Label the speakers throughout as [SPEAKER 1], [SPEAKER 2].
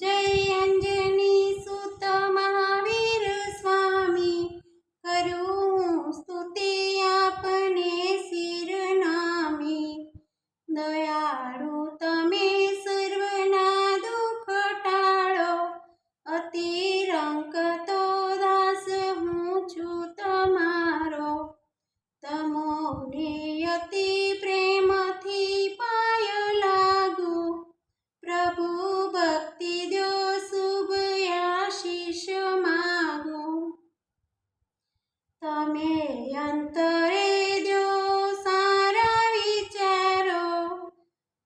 [SPEAKER 1] જય અંજની સુત મહાવીર સ્વામી કરું સ્તુતિ આપને શિરનામી દયાળુ તમે સર્વના દુઃખ ટાળો અતિરંક તો દાસ હું છું તમારો તમોને અતિ પ્રેમથી અંતરે જો સારા વિચારો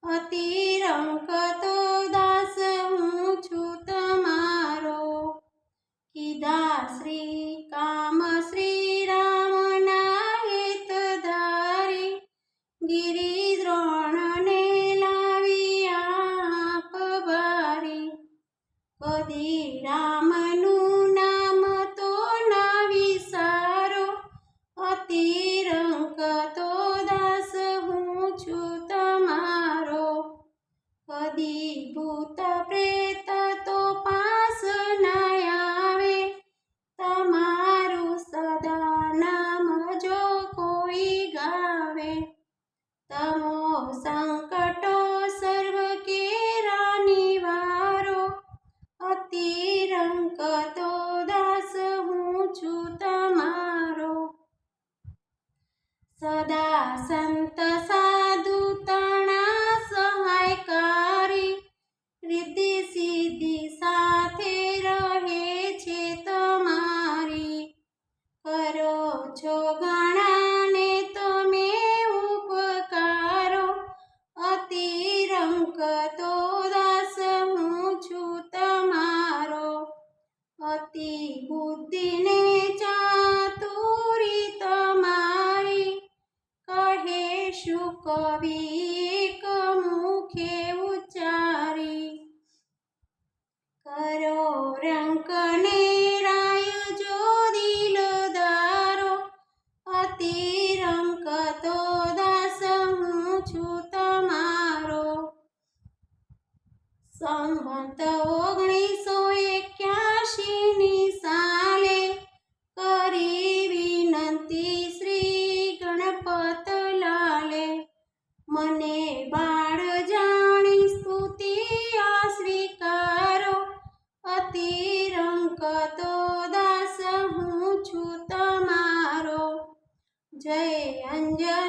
[SPEAKER 1] અતિરંક તો દાસ હું છું તમારો. કીધા શ્રી કામ શ્રી રામના હિત ધારી, ગિરિદ્રોણને લાવી આપ બારી કદી રામનું सदा सन्तसा કવિ મુખે ઉચ્ચારી, કરો રંક ને રાય જો અતિ રંક તો દાસ હું છું તમારો, સંવંત ઓગણીસો તો દાસ હું છું તમારો. જય અંજની